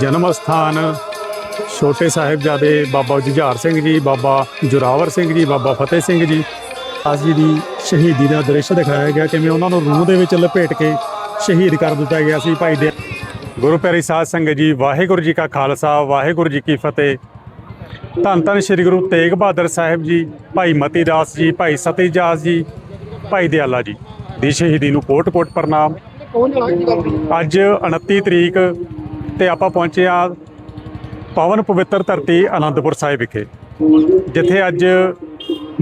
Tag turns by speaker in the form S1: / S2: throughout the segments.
S1: ਜਨਮ ਸਥਾਨ ਛੋਟੇ ਸਾਹਿਬਜ਼ਾਦੇ ਬਾਬਾ ਜੁਝਾਰ ਸਿੰਘ ਜੀ, ਬਾਬਾ ਜੁਰਾਵਰ ਸਿੰਘ ਜੀ, ਬਾਬਾ ਫਤਿਹ ਸਿੰਘ ਜੀ। ਆਸ ਜੀ ਦੀ ਸ਼ਹੀਦੀ ਦਾ ਦ੍ਰਿਸ਼ ਦਿਖਾਇਆ ਗਿਆ, ਕਿਵੇਂ ਉਹਨਾਂ ਨੂੰ ਰੂਹ ਦੇ ਵਿੱਚ ਲਪੇਟ ਕੇ ਸ਼ਹੀਦ ਕਰ ਦਿੱਤਾ ਗਿਆ ਸੀ ਭਾਈ ਦੇ ਗੁਰੂ ਪਿਆਰੀ ਸਾਧ ਸੰਗਤ ਜੀ, ਵਾਹਿਗੁਰੂ ਜੀ ਕਾ ਖਾਲਸਾ, ਵਾਹਿਗੁਰੂ ਜੀ ਕੀ ਫਤਿਹ। ਧੰਨ ਧੰਨ ਸ੍ਰੀ ਗੁਰੂ ਤੇਗ ਬਹਾਦਰ ਸਾਹਿਬ ਜੀ, ਭਾਈ ਮਤੀ ਦਾਸ ਜੀ, ਭਾਈ ਸਤੀ ਸਤੀਜਾਸ ਜੀ, ਭਾਈ ਦਿਆਲਾ ਜੀ ਦੀ ਸ਼ਹੀਦੀ ਨੂੰ ਕੋਟ-ਕੋਟ ਪ੍ਰਣਾਮ। ਅੱਜ 29 ਤਰੀਕ ਤੇ ਆਪਾਂ ਪਹੁੰਚੇ ਆ ਪਵਨ ਪਵਿੱਤਰ ਧਰਤੀ ਆਨੰਦਪੁਰ ਸਾਹਿਬ ਵਿਖੇ, ਜਿੱਥੇ ਅੱਜ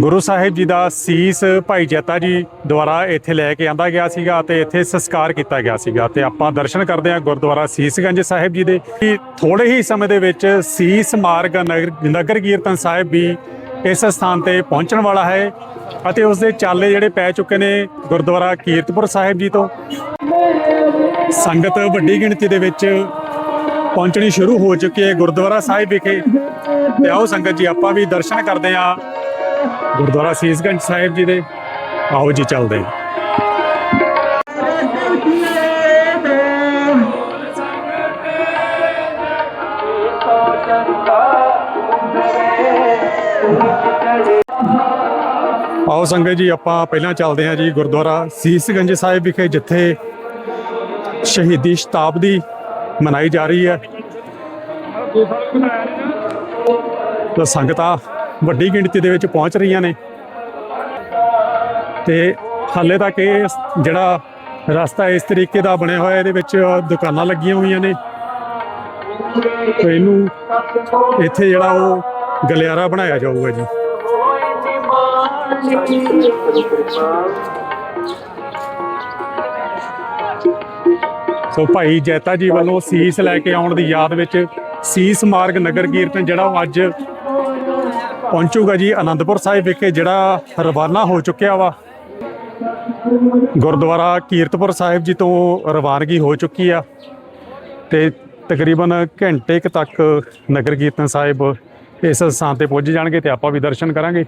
S1: ਗੁਰੂ ਸਾਹਿਬ ਜੀ ਦਾ ਸੀਸ ਭਾਈ ਜੈਤਾ ਜੀ ਦੁਆਰਾ ਇੱਥੇ ਲੈ ਕੇ ਆਂਦਾ ਗਿਆ ਸੀਗਾ ਤੇ ਇੱਥੇ ਸੰਸਕਾਰ ਕੀਤਾ ਗਿਆ ਸੀਗਾ ਤੇ ਆਪਾਂ ਦਰਸ਼ਨ ਕਰਦੇ ਹਾਂ ਗੁਰਦੁਆਰਾ ਸੀਸਗੰਜ ਸਾਹਿਬ ਜੀ ਦੇ। ਕਿ ਥੋੜੇ ਹੀ ਸਮੇਂ ਦੇ ਵਿੱਚ ਸੀਸ ਮਾਰਗ ਨਗਰ ਨਗਰ ਕੀਰਤਨ ਸਾਹਿਬ ਵੀ ਇਸ ਸਥਾਨ ਤੇ ਪਹੁੰਚਣ ਵਾਲਾ ਹੈ ਅਤੇ ਉਸ ਦੇ ਚਾਲੇ ਜਿਹੜੇ ਪੈ ਚੁੱਕੇ ਨੇ ਗੁਰਦੁਆਰਾ ਕੀਰਤਪੁਰ ਸਾਹਿਬ ਜੀ ਤੋਂ। ਸੰਗਤ ਵੱਡੀ ਗਿਣਤੀ ਦੇ ਵਿੱਚ ਪਹੁੰਚਣੀ ਸ਼ੁਰੂ ਹੋ ਚੁੱਕੀ ਹੈ ਗੁਰਦੁਆਰਾ ਸਾਹਿਬ ਵਿਖੇ। ਤੇ ਆਓ ਸੰਗਤ ਜੀ, ਆਪਾਂ ਵੀ ਦਰਸ਼ਨ ਕਰਦੇ ਹਾਂ। ਗੁਰਦੁਆਰਾ ਸੀਸਗੰਜ ਸਾਹਿਬ ਜੀ ਦੇ। ਆਓ ਜੀ, ਚੱਲਦੇ ਹਾਂ। ਆਓ ਸੰਗਤ ਜੀ, ਆਪਾਂ ਪਹਿਲਾਂ ਚੱਲਦੇ ਹਾਂ ਜੀ ਗੁਰਦੁਆਰਾ ਸੀਸਗੰਜ ਸਾਹਿਬ ਵਿਖੇ, ਜਿੱਥੇ ਸ਼ਹੀਦੀ ਸ਼ਤਾਬਦੀ ਮਨਾਈ ਜਾ ਰਹੀ ਹੈ। ਤਾਂ ਸੰਗਤਾਂ ਵੱਡੀ ਗਿਣਤੀ ਦੇ ਵਿੱਚ ਪਹੁੰਚ ਰਹੀਆਂ ਨੇ। ਤੇ ਹਾਲੇ ਤੱਕ ਇਹ ਜਿਹੜਾ ਰਸਤਾ ਇਸ ਤਰੀਕੇ ਦਾ ਬਣਿਆ ਹੋਇਆ, ਇਹਦੇ ਵਿੱਚ ਦੁਕਾਨਾਂ ਲੱਗੀਆਂ ਹੋਈਆਂ ਨੇ। ਤੇ ਇਹਨੂੰ ਇੱਥੇ ਜਿਹੜਾ ਉਹ ਗਲਿਆਰਾ ਬਣਾਇਆ ਜਾਊਗਾ ਜੀ। ਸੋ ਭਾਈ ਜੈਤਾ ਜੀ ਵੱਲੋਂ ਸੀਸ ਲੈ ਕੇ ਆਉਣ ਦੀ ਯਾਦ ਵਿੱਚ ਸੀਸ ਮਾਰਗ ਨਗਰ ਕੀਰਤਨ ਜਿਹੜਾ ਉਹ ਅੱਜ ਪਹੁੰਚੂਗਾ ਜੀ ਆਨੰਦਪੁਰ ਸਾਹਿਬ ਵਿਖੇ ਜਿਹੜਾ ਰਵਾਨਾ ਹੋ ਚੁੱਕਿਆ ਵਾ। ਗੁਰਦੁਆਰਾ ਕੀਰਤਪੁਰ ਸਾਹਿਬ ਜੀ ਤੋਂ ਰਵਾਨਗੀ ਹੋ ਚੁੱਕੀ ਆ ਤੇ ਤਕਰੀਬਨ ਘੰਟੇ ਕੁ ਤੱਕ ਨਗਰ ਕੀਰਤਨ ਸਾਹਿਬ ਇਸ ਸਥਾਨ ਤੇ ਪਹੁੰਚ ਜਾਣਗੇ ਤੇ ਆਪਾਂ ਵੀ ਦਰਸ਼ਨ ਕਰਾਂਗੇ।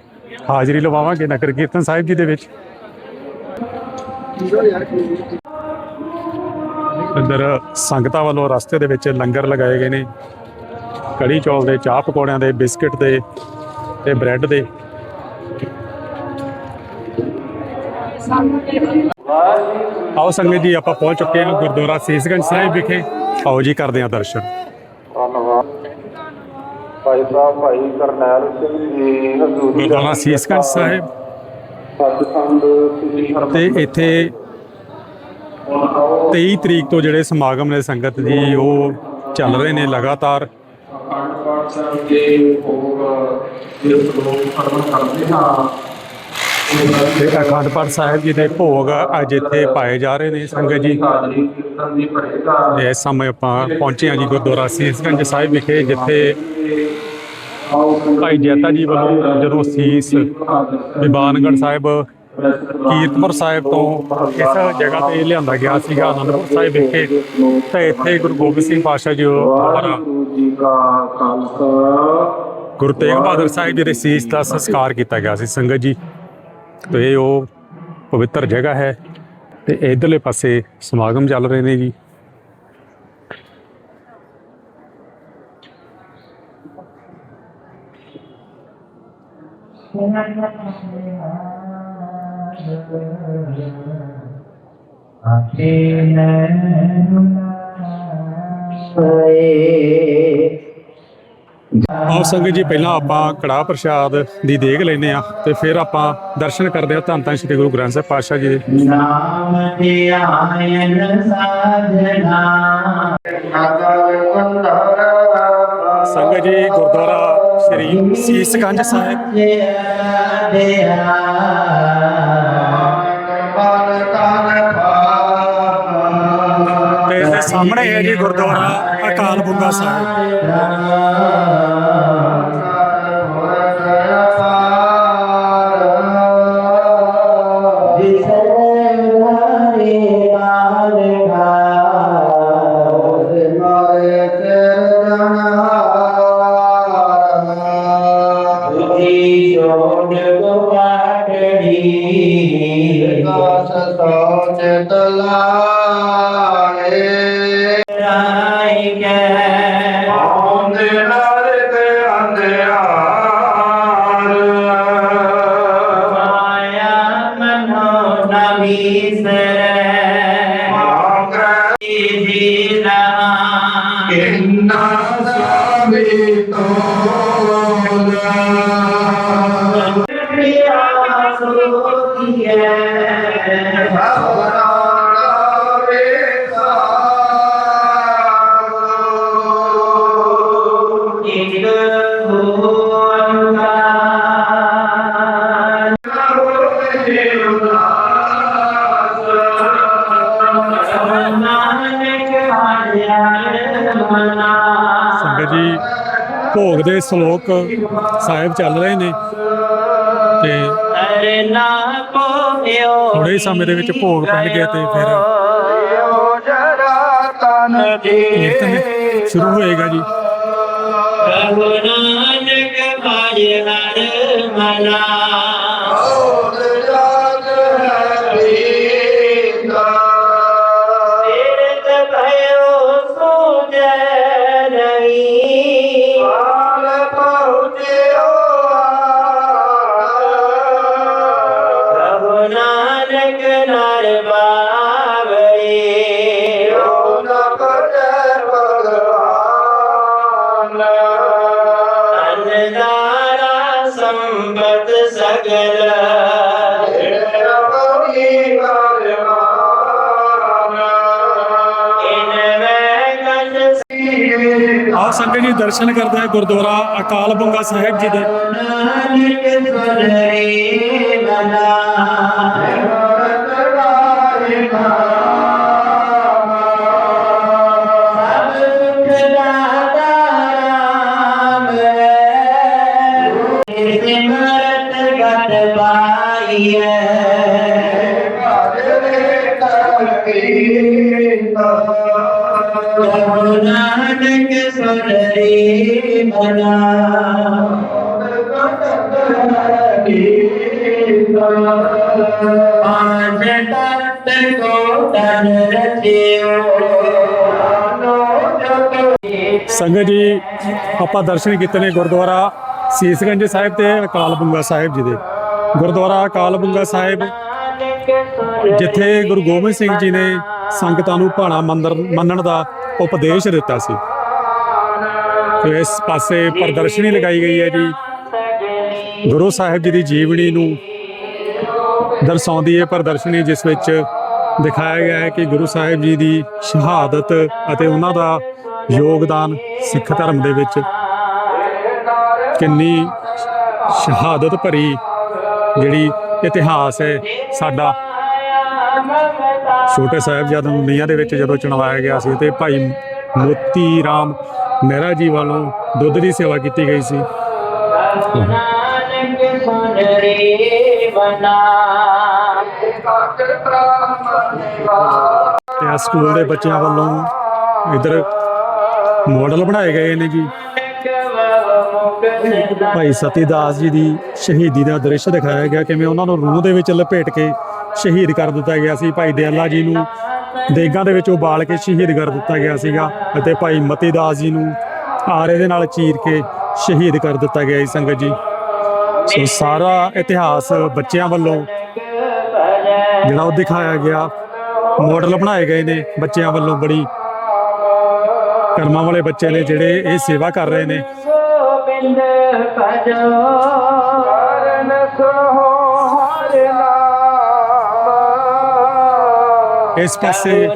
S1: ਹਾਜ਼ਰੀ ਲਵਾਵਾਂਗੇ ਨਗਰ ਕੀਰਤਨ ਸਾਹਿਬ ਜੀ ਦੇ ਵਿੱਚ। ਅੰਦਰ ਸੰਗਤਾਂ ਵੱਲੋਂ ਰਸਤੇ ਦੇ ਵਿੱਚ ਲੰਗਰ ਲਗਾਏ ਗਏ ਨੇ। ਕੜੀ ਚੌਲ ਦੇ, ਚਾਹ ਪਕੌੜਿਆਂ ਦੇ, ਬਿਸਕਟ ਦੇ ਤੇ ਬ੍ਰੈਡ ਦੇ। ਆਓ ਸੰਗਤ ਜੀ ਆਪਾਂ ਪਹੁੰਚ ਚੁੱਕੇ ਹਾਂ ਗੁਰਦੁਆਰਾ ਸੀਸਗੰਜ ਸਾਹਿਬ ਵਿਖੇ। ਆਓ ਜੀ ਕਰਦੇ ਹਾਂ ਦਰਸ਼ਨ।
S2: ਧੰਨਵਾਦ। ਭਾਈ ਸਾਹਿਬ ਭਾਈ ਕਰਨੈਲ ਸਿੰਘ ਜੀ
S1: ਗੁਰਦੁਆਰਾ ਸੀਸਗੰਜ ਸਾਹਿਬ। ਤੇ ਇੱਥੇ 23 ਤਰੀਕ ਤੋਂ ਜਿਹੜੇ ਸਮਾਗਮ ਨੇ ਸੰਗਤ ਜੀ ਉਹ ਚੱਲ ਰਹੇ ਨੇ ਲਗਾਤਾਰ।
S2: ਸਾਹਿਬ ਦੇ ਭੋਗ ਪ੍ਰੋਗਰਾਮ ਕਰਮ ਕਰਦੇ ਹਾਂ।
S1: ਤੇ ਅਖੰਡ ਪਾਠ ਸਾਹਿਬ ਜੀ ਦੇ ਭੋਗ ਅੱਜ ਇੱਥੇ ਪਾਏ ਜਾ ਰਹੇ ਨੇ ਸੰਗਤ ਜੀ। ਇਸ ਸਮੇਂ ਆਪਾਂ ਪਹੁੰਚੇ ਹਾਂ ਜੀ ਗੁਰਦੁਆਰਾ ਸੀਸਗੰਜ ਸਾਹਿਬ ਵਿਖੇ ਜਿੱਥੇ ਭਾਈ ਜੈਤਾ ਜੀ ਵੱਲੋਂ ਜਦੋਂ ਸੀਸ ਵਿਵਾਨਗੜ ਸਾਹਿਬ ਕੀਰਤਪੁਰ ਸਾਹਿਬ ਤੋਂ ਇਸ ਜਗ੍ਹਾ ਤੇ ਲਿਆਂਦਾ ਗਿਆ ਸੀਗਾ ਆਨੰਦਪੁਰ ਸਾਹਿਬ ਵਿਖੇ। ਤੇ ਇੱਥੇ ਗੁਰੂ ਗੋਬਿੰਦ ਸਿੰਘ ਪਾਤਸ਼ਾਹ ਜੀ
S2: ਵਾਹਿਗੁਰੂ ਜੀ ਕਾ ਖਾਲਸਾ।
S1: ਗੁਰੂ ਤੇਗ ਬਹਾਦਰ ਸਾਹਿਬ ਜੀ ਦੇ ਸੀਸ ਦਾ ਸੰਸਕਾਰ ਕੀਤਾ ਗਿਆ ਸੀ ਸੰਗਤ ਜੀ। ਤੇ ਇਹ ਉਹ ਪਵਿੱਤਰ ਜਗ੍ਹਾ ਹੈ ਤੇ ਇਧਰਲੇ ਪਾਸੇ ਸਮਾਗਮ ਚੱਲ ਰਹੇ ਨੇ ਜੀ।
S3: ਆਪੇ ਸੋਏ
S1: ਆਓ ਸੰਗਤ ਜੀ ਪਹਿਲਾਂ ਆਪਾਂ ਕੜਾਹ ਪ੍ਰਸ਼ਾਦ ਦੀ ਦੇਗ ਲੈਨੇ ਆ ਤੇ ਫਿਰ ਆਪਾਂ ਦਰਸ਼ਨ ਕਰਦੇ ਆ ਧੰਨ ਧੰਨ ਸ੍ਰੀ ਗੁਰੂ ਗ੍ਰੰਥ ਸਾਹਿਬ ਪਾਤਸ਼ਾਹ ਜੀ ਦੇ।
S3: ਨਾਮ
S1: ਸੰਗਤ ਜੀ ਗੁਰਦੁਆਰਾ ਸ੍ਰੀ ਸੀਸਗੰਜ ਸਾਹਿਬ। ਤੇ ਇਸ ਦੇ ਸਾਹਮਣੇ ਹੈ ਜੀ ਗੁਰਦੁਆਰਾ ਅਕਾਲ ਬੁੰਗਾ ਸਾਹਿਬ।
S3: ਨ
S1: ਸੰਗਤ ਜੀ, ਭੋਗ ਦੇ ਸ਼ਲੋਕ ਸਾਹਿਬ ਚੱਲ ਰਹੇ ਨੇ ਤੇ ਥੋੜੇ ਸਮੇਂ ਦੇ ਵਿੱਚ ਭੋਗ ਪੈਣਗੇ ਤੇ ਫਿਰ ਕੀਰਤਨ ਸ਼ੁਰੂ ਹੋਏਗਾ ਜੀ।
S3: ਪ੍ਰਭੂ ਨਾਨਕ ਭਾਇ ਹਰ ਮਨਾ ਤੀਰਥ ਨਹੀਂ
S1: ਦਰਸ਼ਨ ਕਰਦਾ ਹੈ ਗੁਰਦੁਆਰਾ ਅਕਾਲ ਬੰਗਾ ਸਾਹਿਬ ਜੀ ਦੇ।
S3: ਪਾਂਚ ਤਤ ਕੋ ਤਨ ਰਚਿਓ
S1: ਸੰਗਤ ਜੀ, ਆਪਾਂ ਦਰਸ਼ਨ ਕੀਤੇ ਨੇ ਗੁਰਦੁਆਰਾ ਸੀਸਗੰਜ ਸਾਹਿਬ ਤੇ ਅਕਾਲ ਬੰਗਾ ਸਾਹਿਬ ਜੀ ਦੇ। ਗੁਰਦੁਆਰਾ ਅਕਾਲ ਬੰਗਾ ਸਾਹਿਬ, ਜਿੱਥੇ ਗੁਰੂ ਗੋਬਿੰਦ ਸਿੰਘ ਜੀ ਨੇ ਸੰਗਤਾਂ ਨੂੰ ਭਾਣਾ ਮੰਦਰ, ਮੰਨਣ ਦਾ ਉਪਦੇਸ਼ ਦਿੱਤਾ ਸੀ। ਤੇ ਇਸ ਪਾਸੇ ਪ੍ਰਦਰਸ਼ਨੀ ਲਗਾਈ ਗਈ ਹੈ ਜੀ। ਗੁਰੂ ਸਾਹਿਬ ਜੀ ਦੀ ਜੀਵਨੀ ਨੂੰ ਦਰਸਾਉਂਦੀ ਹੈ ਪ੍ਰਦਰਸ਼ਨੀ, ਜਿਸ ਵਿੱਚ ਦਿਖਾਇਆ ਗਿਆ ਹੈ ਕਿ ਗੁਰੂ ਸਾਹਿਬ ਜੀ ਦੀ ਸ਼ਹਾਦਤ ਅਤੇ ਉਹਨਾਂ ਦਾ ਯੋਗਦਾਨ ਸਿੱਖ ਧਰਮ ਦੇ ਵਿੱਚ ਕਿੰਨੀ ਸ਼ਹਾਦਤ ਭਰੀ ਜਿਹੜੀ ਇਤਿਹਾਸ ਹੈ ਸਾਡਾ। ਛੋਟੇ ਸਾਹਿਬਜ਼ਾਦਿਆਂ ਨੂੰ ਨੀਹਾਂ ਦੇ ਵਿੱਚ ਜਦੋਂ ਚਣਵਾਇਆ ਗਿਆ ਸੀ ਤੇ ਭਾਈ ਮੋਤੀ ਰਾਮ ਮਹਿਰਾ ਜੀ ਵੱਲੋਂ ਦੁੱਧ ਦੀ ਸੇਵਾ ਕੀਤੀ ਗਈ ਸੀ।
S3: ਨਾਨਕ ਸੁਨਰੇ
S1: ਤੇ ਆ ਸਕੂਲ ਦੇ ਬੱਚਿਆਂ ਵੱਲੋਂ ਇਧਰ ਮਾਡਲ ਬਣਾਏ ਗਏ ਨੇ ਜੀ। ਭਾਈ ਸਤੀਦਾਸ ਜੀ ਦੀ ਸ਼ਹੀਦੀ ਦਾ ਦ੍ਰਿਸ਼ ਦਿਖਾਇਆ ਗਿਆ, ਕਿਵੇਂ ਉਹਨਾਂ ਨੂੰ ਰੂਹ ਦੇ ਵਿੱਚ ਲਪੇਟ ਕੇ ਸ਼ਹੀਦ ਕਰ ਦਿੱਤਾ ਗਿਆ ਸੀ। ਭਾਈ ਦਿਆਲਾ ਜੀ ਨੂੰ ਦੇਗਾਂ ਦੇ ਵਿੱਚ ਉਬਾਲ ਕੇ ਸ਼ਹੀਦ ਕਰ ਦਿੱਤਾ ਗਿਆ ਸੀਗਾ ਅਤੇ ਭਾਈ ਮਤੀਦਾਸ ਜੀ ਨੂੰ ਆਰੇ ਦੇ ਨਾਲ ਚੀਰ ਕੇ ਸ਼ਹੀਦ ਕਰ ਦਿੱਤਾ ਗਿਆ ਸੀ ਸੰਗਤ ਜੀ। ਸੋ ਸਾਰਾ ਇਤਿਹਾਸ ਬੱਚਿਆਂ ਵੱਲੋਂ ਜਿਹੜਾ ਉਹ ਦਿਖਾਇਆ ਗਿਆ ਮਾਡਲ ਬਣਾਏ ਗਏ ਨੇ ਬੱਚਿਆਂ ਵੱਲੋਂ ਬੜੀ ਕਰਮਾਂ ਵਾਲੇ ਬੱਚੇ ਨੇ ਜਿਹੜੇ ਇਹ ਸੇਵਾ ਕਰ ਰਹੇ ਨੇ।
S3: ਗੋਬਿੰਦ ਭਜੋ
S1: ਇਸ ਪਾਸੇ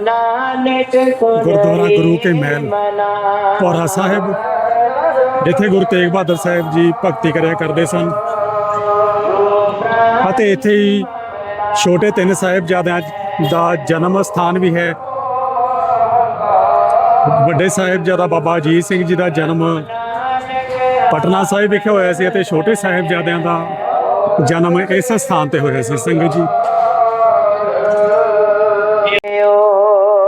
S1: ਗੁਰਦੁਆਰਾ ਗੁਰੂ ਕੇ ਮਹਿਲ, ਪੌਰਾ ਸਾਹਿਬ, ਜਿੱਥੇ ਗੁਰੂ ਤੇਗ ਬਹਾਦਰ ਸਾਹਿਬ ਜੀ ਭਗਤੀ ਕਰਿਆ ਕਰਦੇ ਸਨ। ਅਤੇ ਇੱਥੇ ਹੀ ਛੋਟੇ ਤਿੰਨ ਸਾਹਿਬਜ਼ਾਦਿਆਂ ਦਾ ਜਨਮ ਸਥਾਨ ਵੀ ਹੈ। ਵੱਡੇ ਸਾਹਿਬਜ਼ਾਦਾ ਬਾਬਾ ਅਜੀਤ ਸਿੰਘ ਜੀ ਦਾ ਜਨਮ ਪਟਨਾ ਸਾਹਿਬ ਵਿਖੇ ਹੋਇਆ ਸੀ ਅਤੇ ਛੋਟੇ ਸਾਹਿਬਜ਼ਾਦਿਆਂ ਦਾ ਜਨਮ ਇਸ ਸਥਾਨ ਤੇ ਹੋਇਆ ਸੀ। ਸੰਗਤ ਜੀ।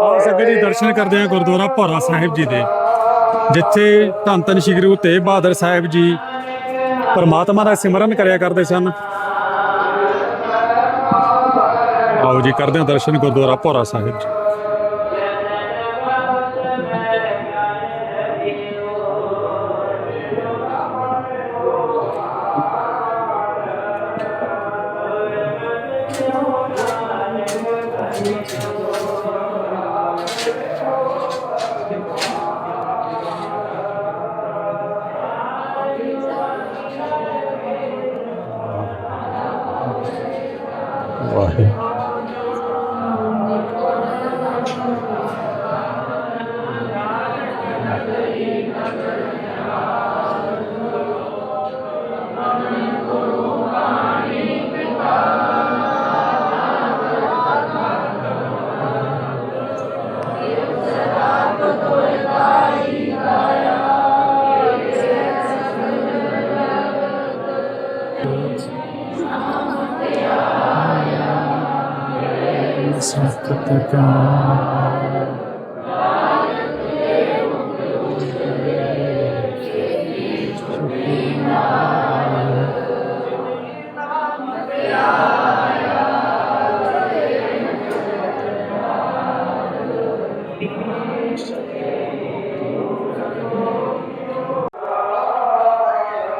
S1: ਆਓ ਸੰਗਤ ਜੀ, ਦਰਸ਼ਨ ਕਰਦੇ ਹਾਂ ਗੁਰਦੁਆਰਾ ਭੋਰਾ ਸਾਹਿਬ ਜੀ ਦੇ, ਜਿੱਥੇ ਧੰਨ ਧੰਨ ਸ਼੍ਰੀ ਗੁਰੂ ਤੇਗ ਬਹਾਦਰ ਸਾਹਿਬ ਜੀ ਪਰਮਾਤਮਾ ਦਾ ਸਿਮਰਨ ਕਰਿਆ ਕਰਦੇ ਸਨ। ਆਓ ਜੀ ਕਰਦੇ ਹਾਂ ਦਰਸ਼ਨ ਗੁਰਦੁਆਰਾ ਭੋਰਾ ਸਾਹਿਬ ਜੀ। ਵਾਹਿਗੁਰੂ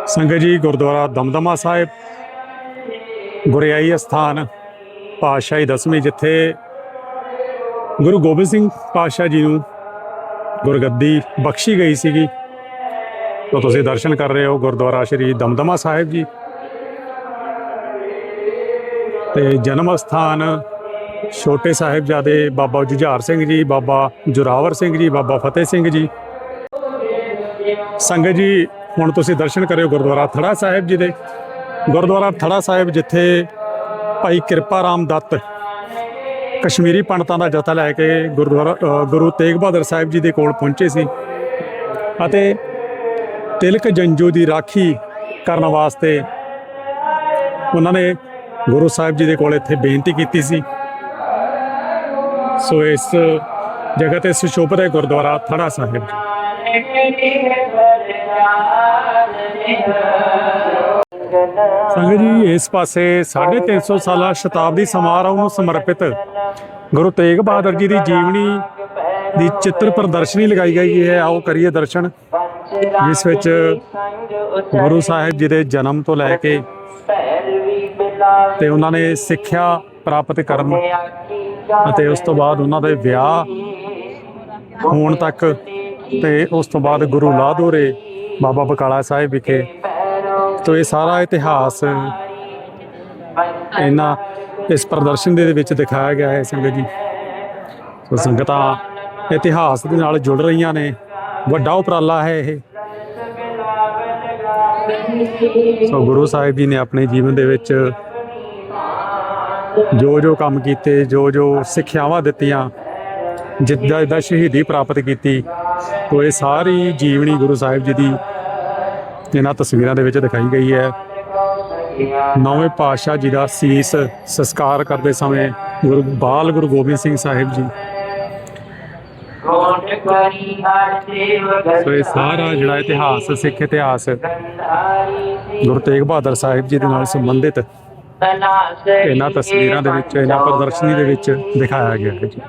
S1: ਸੰਗਤ ਜੀ, ਗੁਰਦੁਆਰਾ ਦਮਦਮਾ ਸਾਹਿਬ, ਗੁਰਿਆਈ ਅਸਥਾਨ, ਪਾਤਸ਼ਾਹੀ ਦਸਵੀਂ, ਜਿੱਥੇ ਗੁਰੂ ਗੋਬਿੰਦ ਸਿੰਘ ਪਾਤਸ਼ਾਹ ਜੀ ਨੂੰ ਗੁਰਗੱਦੀ ਬਖਸ਼ੀ ਗਈ ਸੀਗੀ। ਤਾਂ ਤੁਸੀਂ ਦਰਸ਼ਨ ਕਰ ਰਹੇ ਹੋ ਗੁਰਦੁਆਰਾ ਸ਼੍ਰੀ ਦਮਦਮਾ ਸਾਹਿਬ ਜੀ। ਤੇ ਜਨਮ ਅਸਥਾਨ ਛੋਟੇ ਸਾਹਿਬਜ਼ਾਦੇ ਬਾਬਾ ਜੁਝਾਰ ਸਿੰਘ ਜੀ, ਬਾਬਾ ਜੁਰਾਵਰ ਸਿੰਘ ਜੀ, ਬਾਬਾ ਫਤਿਹ ਸਿੰਘ ਜੀ। ਸੰਗਤ ਜੀ ਹੁਣ ਤੁਸੀਂ ਦਰਸ਼ਨ ਕਰਿਓ ਗੁਰਦੁਆਰਾ ਥੜਾ ਸਾਹਿਬ ਜੀ ਦੇ। ਗੁਰਦੁਆਰਾ ਥੜਾ ਸਾਹਿਬ ਜਿੱਥੇ ਭਾਈ ਕਿਰਪਾ ਰਾਮ ਦੱਤ ਕਸ਼ਮੀਰੀ ਪੰਡਤਾਂ ਦਾ ਜਥਾ ਲੈ ਕੇ ਗੁਰਦੁਆਰਾ ਗੁਰੂ ਤੇਗ ਬਹਾਦਰ ਸਾਹਿਬ ਜੀ ਦੇ ਕੋਲ ਪਹੁੰਚੇ ਸੀ ਅਤੇ ਤਿਲਕ ਜੰਜੂ ਦੀ ਰਾਖੀ ਕਰਨ ਵਾਸਤੇ ਉਹਨਾਂ ਨੇ ਗੁਰੂ ਸਾਹਿਬ ਜੀ ਦੇ ਕੋਲ ਇੱਥੇ ਬੇਨਤੀ ਕੀਤੀ ਸੀ। ਸੋ ਇਸ ਜਗ੍ਹਾ ਤੇ ਸੁਸ਼ੋਭਿਤ ਹੈ ਗੁਰਦੁਆਰਾ ਥੜਾ ਸਾਹਿਬ ਸੰਗਤ ਜੀ, ਇਸ ਪਾਸੇ 350 ਸਾਲਾ ਸ਼ਤਾਬਦੀ ਸਮਾਰੋਹ ਨੂੰ ਸਮਰਪਿਤ ਗੁਰੂ ਤੇਗ ਬਹਾਦਰ ਜੀ ਦੀ ਜੀਵਨੀ ਦੀ ਚਿੱਤਰ ਪ੍ਰਦਰਸ਼ਨੀ ਲਗਾਈ ਗਈ ਹੈ। ਆਓ ਕਰੀਏ ਦਰਸ਼ਨ। ਜਿਸ ਵਿੱਚ ਗੁਰੂ ਸਾਹਿਬ ਜੀ ਦੇ ਜਨਮ ਤੋਂ ਲੈ ਕੇ ਤੇ ਉਹਨਾਂ ਨੇ ਸਿੱਖਿਆ ਪ੍ਰਾਪਤ ਕਰਨ ਅਤੇ ਉਸ ਤੋਂ ਬਾਅਦ ਉਹਨਾਂ ਦੇ ਵਿਆਹ ਹੋਣ ਤੱਕ ਤੇ ਉਸ ਤੋਂ ਬਾਅਦ ਗੁਰੂ ਲਾਦੋਰੇ ਬਾਬਾ ਬਕਾਲਾ ਸਾਹਿਬ ਵਿਖੇ। ਤੋ ਇਹ ਸਾਰਾ ਇਤਿਹਾਸ ਇਹਨਾਂ ਇਸ ਪ੍ਰਦਰਸ਼ਨ ਦੇ ਵਿੱਚ ਦਿਖਾਇਆ ਗਿਆ ਹੈ ਸੰਗਤ ਜੀ। ਸੋ ਸੰਗਤਾਂ ਇਤਿਹਾਸ ਦੇ ਨਾਲ ਜੁੜ ਰਹੀਆਂ ਨੇ। ਵੱਡਾ ਉਪਰਾਲਾ ਹੈ ਇਹ। ਸੋ ਗੁਰੂ ਸਾਹਿਬ ਜੀ ਨੇ ਆਪਣੇ ਜੀਵਨ ਦੇ ਵਿੱਚ ਜੋ ਜੋ ਕੰਮ ਕੀਤੇ ਜੋ ਜੋ ਸਿੱਖਿਆਵਾਂ ਦਿੱਤੀਆਂ ਜਿੱਦਾਂ ਜਿੱਦਾਂ ਸ਼ਹੀਦੀ ਪ੍ਰਾਪਤ ਕੀਤੀ ਤੋ ਇਹ ਸਾਰੀ ਜੀਵਨੀ ਗੁਰੂ ਸਾਹਿਬ ਜੀ ਦੀ ਇਹਨਾਂ ਤਸਵੀਰਾਂ ਦੇ ਵਿੱਚ ਦਿਖਾਈ ਗਈ ਹੈ। ਨੌਵੇਂ ਪਾਤਸ਼ਾਹ ਜੀ ਦਾ ਸੀਸ ਸੰਸਕਾਰ ਕਰਦੇ ਸਮੇਂ ਗੁਰੂ ਬਾਲ ਗੁਰੂ ਗੋਬਿੰਦ ਸਿੰਘ ਸਾਹਿਬ ਜੀ। ਸੋ ਇਹ ਸਾਰਾ ਜਿਹੜਾ ਇਤਿਹਾਸ, ਸਿੱਖ ਇਤਿਹਾਸ ਗੁਰੂ ਤੇਗ ਬਹਾਦਰ ਸਾਹਿਬ ਜੀ ਦੇ ਨਾਲ ਸੰਬੰਧਿਤ ਇਹਨਾਂ ਤਸਵੀਰਾਂ ਦੇ ਵਿੱਚ, ਇਹਨਾਂ ਪ੍ਰਦਰਸ਼ਨੀ ਦੇ ਵਿੱਚ ਦਿਖਾਇਆ ਗਿਆ ਹੈ ਜੀ।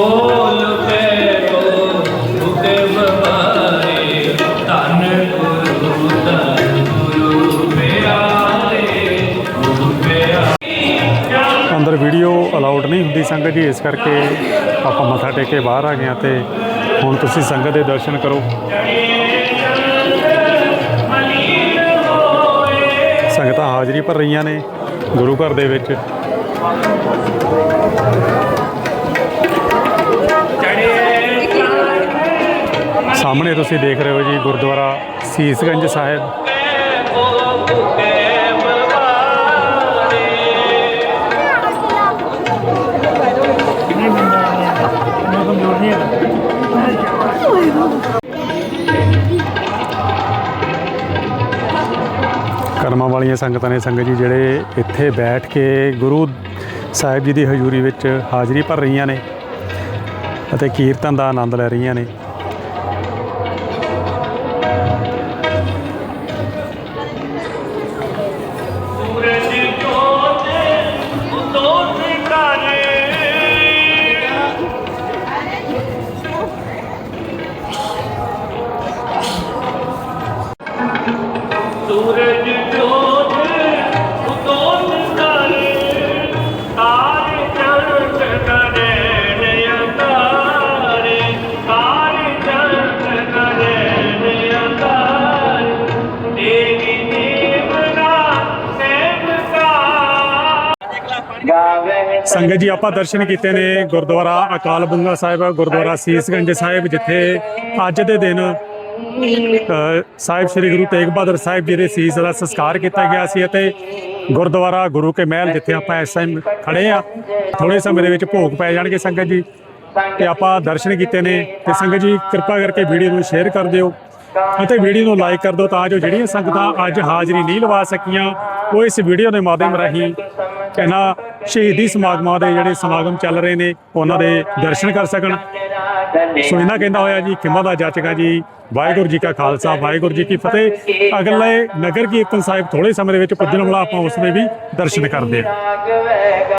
S1: Oh. ਨਹੀਂ ਹੁੰਦੀ ਸੰਗਤ ਜੀ, ਇਸ ਕਰਕੇ ਆਪਾਂ ਮੱਥਾ ਟੇਕ ਕੇ ਬਾਹਰ ਆ ਗਏ ਹਾਂ ਤੇ ਹੁਣ ਤੁਸੀਂ ਸੰਗਤ ਦੇ ਦਰਸ਼ਨ ਕਰੋ। ਸੰਗਤਾਂ ਹਾਜ਼ਰੀ ਭਰ ਰਹੀਆਂ ਨੇ ਗੁਰੂ ਘਰ ਦੇ ਵਿੱਚ। ਸਾਹਮਣੇ ਤੁਸੀਂ ਦੇਖ ਰਹੇ ਹੋ ਜੀ ਗੁਰਦੁਆਰਾ ਸੀਸਗੰਜ ਸਾਹਿਬ। ਕਰਮਾਂ ਵਾਲੀਆਂ ਸੰਗਤਾਂ ਨੇ ਸੰਗਤ ਜੀ ਜਿਹੜੇ ਇੱਥੇ ਬੈਠ ਕੇ ਗੁਰੂ ਸਾਹਿਬ ਜੀ ਦੀ ਹਜ਼ੂਰੀ ਵਿੱਚ ਹਾਜ਼ਰੀ ਭਰ ਰਹੀਆਂ ਨੇ ਅਤੇ ਕੀਰਤਨ ਦਾ ਆਨੰਦ ਲੈ ਰਹੀਆਂ ਨੇ। ਸੰਗਤ ਜੀ, ਆਪਾਂ ਦਰਸ਼ਨ ਕੀਤੇ ਨੇ ਗੁਰਦੁਆਰਾ ਅਕਾਲ ਬੰਗਾ ਸਾਹਿਬ, ਗੁਰਦੁਆਰਾ ਸੀਸਗੰਜ ਸਾਹਿਬ, ਜਿੱਥੇ ਅੱਜ ਦੇ ਦਿਨ ਸਾਹਿਬ ਸ੍ਰੀ ਗੁਰੂ ਤੇਗ ਬਹਾਦਰ ਸਾਹਿਬ ਜੀ ਦੇ ਸੀਸ ਦਾ ਸੰਸਕਾਰ ਕੀਤਾ ਗਿਆ ਸੀ ਅਤੇ ਗੁਰਦੁਆਰਾ ਗੁਰੂ ਕੇ ਮਹਿਲ, ਜਿੱਥੇ ਆਪਾਂ ਇਸ ਟਾਈਮ ਖੜੇ ਆ ਥੋੜੇ ਸਮੇਂ ਦੇ ਵਿੱਚ ਭੋਗ ਪੈ ਜਾਣਗੇ ਸੰਗਤ ਜੀ। ਤੇ ਆਪਾਂ ਦਰਸ਼ਨ ਕੀਤੇ ਨੇ ਤੇ ਸੰਗਤ ਜੀ, ਕਿਰਪਾ ਕਰਕੇ ਵੀਡੀਓ ਨੂੰ ਸ਼ੇਅਰ ਕਰ ਦਿਓ ਅਤੇ ਵੀਡੀਓ ਨੂੰ ਲਾਈਕ ਕਰ ਦਿਓ ਤਾਂ ਜੋ ਜਿਹੜੀਆਂ ਸੰਗਤਾਂ ਅੱਜ ਹਾਜ਼ਰੀ ਨਹੀਂ ਲਵਾ ਸਕੀਆਂ, ਉਹ ਇਸ ਵੀਡੀਓ ਦੇ ਮਾਧਿਅਮ ਰਾਹੀਂ ਇਹਨਾਂ ਸ਼ਹੀਦੀ ਸਮਾਗਮਾਂ ਦੇ ਜਿਹੜੇ ਸਮਾਗਮ ਚੱਲ ਰਹੇ ਨੇ, ਉਹਨਾਂ ਦੇ ਦਰਸ਼ਨ ਕਰ ਸਕਣ। ਸੋ ਇਹਨਾਂ ਕਹਿੰਦਾ ਹੋਇਆ ਜੀ ਕਿਮਾ ਦਾ ਜਾਚਕਾ ਜੀ, ਵਾਹਿਗੁਰੂ ਜੀ ਕਾ ਖਾਲਸਾ, ਵਾਹਿਗੁਰੂ ਜੀ ਕੀ ਫਤਿਹ। ਅਗਲੇ ਨਗਰ ਕੀਰਤਨ ਸਾਹਿਬ ਥੋੜੇ ਸਮੇਂ ਦੇ ਵਿੱਚ ਪੁੱਜਣ ਵਾਲਾ ਆਪਾਂ ਉਸ ਦੇ ਵੀ ਦਰਸ਼ਨ ਕਰਦੇ ਹਾਂ।